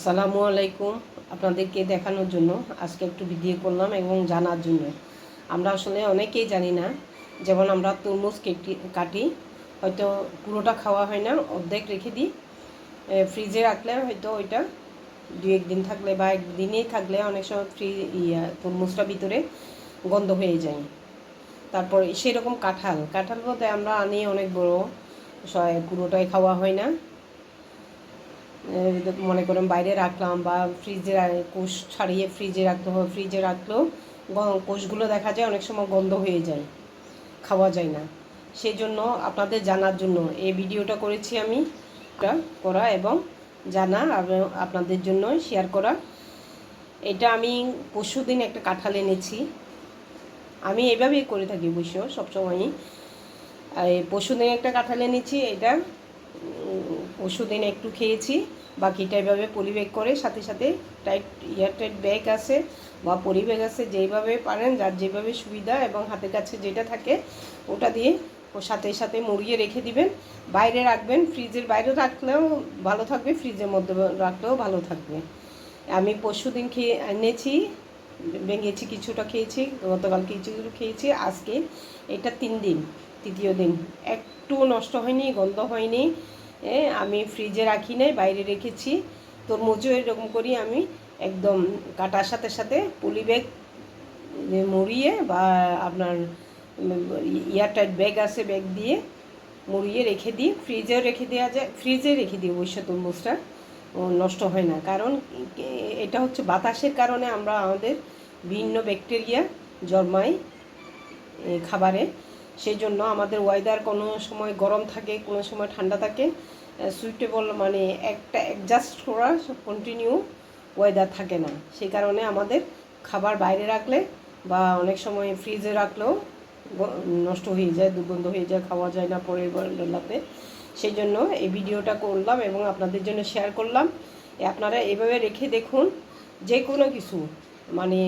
আসসালামু আলাইকুম। আপনাদেরকে দেখানোর জন্য আজকে একটু ভিডিও করলাম এবং জানার জন্য। আমরা আসলে অনেকেই জানি না, যেমন আমরা তরমুজ কেটি, কাটি, হয়তো পুরোটা খাওয়া হয় না, অর্ধেক রেখে দিই। ফ্রিজে রাখলে হয়তো ওইটা দু একদিন থাকলে বা একদিনেই থাকলে অনেক সময় ফ্রি ইয়া, তরমুজটা ভিতরে গন্ধ হয়ে যায়। তারপর সেরকম কাঁঠাল। কাঁঠাল বলতে আমরা আনি অনেক বড় পুরোটাই খাওয়া হয় না। মনে করেন বাইরে রাখলাম বা ফ্রিজে কোষ ছাড়িয়ে ফ্রিজে রাখতে হবে। ফ্রিজে রাখলেও কোষগুলো দেখা যায় অনেক সময় গন্ধ হয়ে যায়, খাওয়া যায় না। সেই জন্য আপনাদের জানার জন্য এই ভিডিওটা করেছি আমি। করা এবং জানা আপনাদের জন্য শেয়ার করা। এটা আমি পরশু দিন একটা কাঁঠাল এনেছি। আমি এভাবেই করে থাকি অবশ্য সবসময়ই। আর পরশু দিন একটা কাঁঠাল এনেছি, এটা পরশু দিন একটু খেয়েছি, বাকিটা এভাবে পরিবেগ করে, সাথে সাথে টাইট এয়ারটাইট ব্যাগ আছে বা পরিবেগ আছে যেইভাবে পারেন, যার যেভাবে সুবিধা এবং হাতের কাছে যেটা থাকে, ওটা দিয়ে ওর সাথে সাথে মুড়িয়ে রেখে দিবেন। বাইরে রাখবেন, ফ্রিজের বাইরে রাখলেও ভালো থাকবে, ফ্রিজের মধ্যে রাখলেও ভালো থাকবে। আমি পরশু দিন খেয়ে, এনেছি, ভেঙেছি, কিছুটা খেয়েছি গতকাল কিছু খেয়েছি, আজকে এটা তিন দিন, তৃতীয় দিন। একটু নষ্ট হয়নি, গন্ধ হয়নি আমি ফ্রিজে রাখি নাই, বাইরে রেখেছি। তরমুজও এরকম করি আমি, একদম কাটার সাথে সাথে পুলি ব্যাগ মুড়িয়ে বা আপনার এয়ারটাইট ব্যাগ আছে ব্যাগ দিয়ে মুড়িয়ে রেখে দিই। ফ্রিজেও রেখে দেওয়া যায় ফ্রিজে রেখে দিই অবশ্য তরমুজটা নষ্ট হয় না। কারণ এটা হচ্ছে বাতাসের কারণে আমরা আমাদের ভিন্ন ব্যাকটেরিয়া জন্মাই খাবারে। সেই জন্য আমাদের ওয়েদার কোনো সময় গরম থাকে, কোনো সময় ঠান্ডা থাকে সুইটেবল মানে একটা অ্যাডজাস্ট করা কন্টিনিউ ওয়েদার থাকে না। সেই কারণে আমাদের খাবার বাইরে রাখলে বা অনেক সময় ফ্রিজে রাখলেও নষ্ট হয়ে যায়, দুর্গন্ধ হয়ে যায়, খাওয়া যায় না পরের বেলাতে সেই জন্য এই ভিডিওটা করলাম এবং আপনাদের জন্য শেয়ার করলাম। আপনারা এভাবে রেখে দেখুন যে কোনো কিছু মানে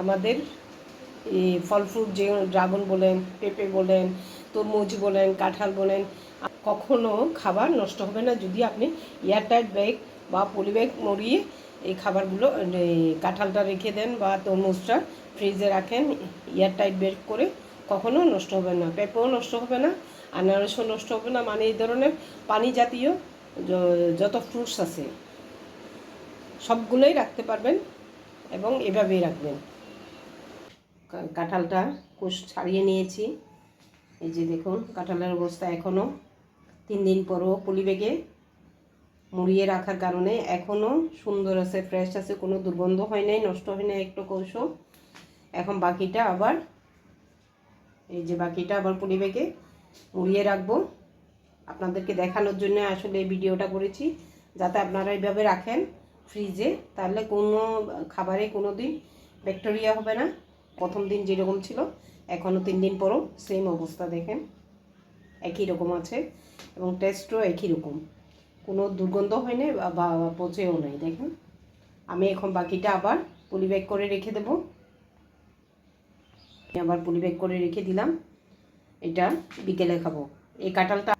আমাদের ফল ফ্রুট যে ড্রাগন বলেন, পেঁপে বলেন, তরমুজ বলেন, কাঁঠাল বলেন, কখনো খাবার নষ্ট হবে না যদি আপনি এয়ারটাইট ব্যাগ বা পলি ব্যাগ মরিয়ে এই খাবারগুলো এই কাঁঠালটা রেখে দেন বা তরমুজটা ফ্রিজে রাখেন, এয়ারটাইট ব্যাগ করে, কখনো নষ্ট হবে না। পেঁপেও নষ্ট হবে না, আনারসও নষ্ট হবে না মানে এই ধরনের পানি জাতীয় যত ফ্রুটস আছে, সবগুলোই রাখতে পারবেন এবং এভাবেই রাখবেন। কাঁঠালটা কোষ ছাড়িয়ে নিয়েছি। এই যে দেখুন, কাঁঠালের অবস্থা এখনও তিন দিন পরও পলিবেগে মুড়িয়ে রাখার কারণে এখনও সুন্দর আছে ফ্রেশ আছে, কোনো দুর্গন্ধ হয় নাই, নষ্ট হয় নাই একটু কোষ এখন বাকিটা আবার, এই যে বাকিটা আবার পলিবেগে মুড়িয়ে রাখব। আপনাদেরকে দেখানোর জন্য আসলে এই ভিডিওটা করেছি, যাতে আপনারা এইভাবে রাখেন ফ্রিজে, তাহলে কোনো খাবারে কোনো দিন ব্যাকটেরিয়া হবে না। প্রথম দিন যেরকম ছিল এখনও তিন দিন পরও সেম অবস্থা, দেখেন। একই রকম আছে এবং টেস্টও একই রকম। কোনো দুর্গন্ধ হয় না বা- পচেও নাই, দেখেন। আমি এখন বাকিটা আবার পলিব্যাগ করে রেখে দেবো। আবার পলিব্যাগ করে রেখে দিলাম। এটা বিকেলে খাব। এই কাঁঠালটা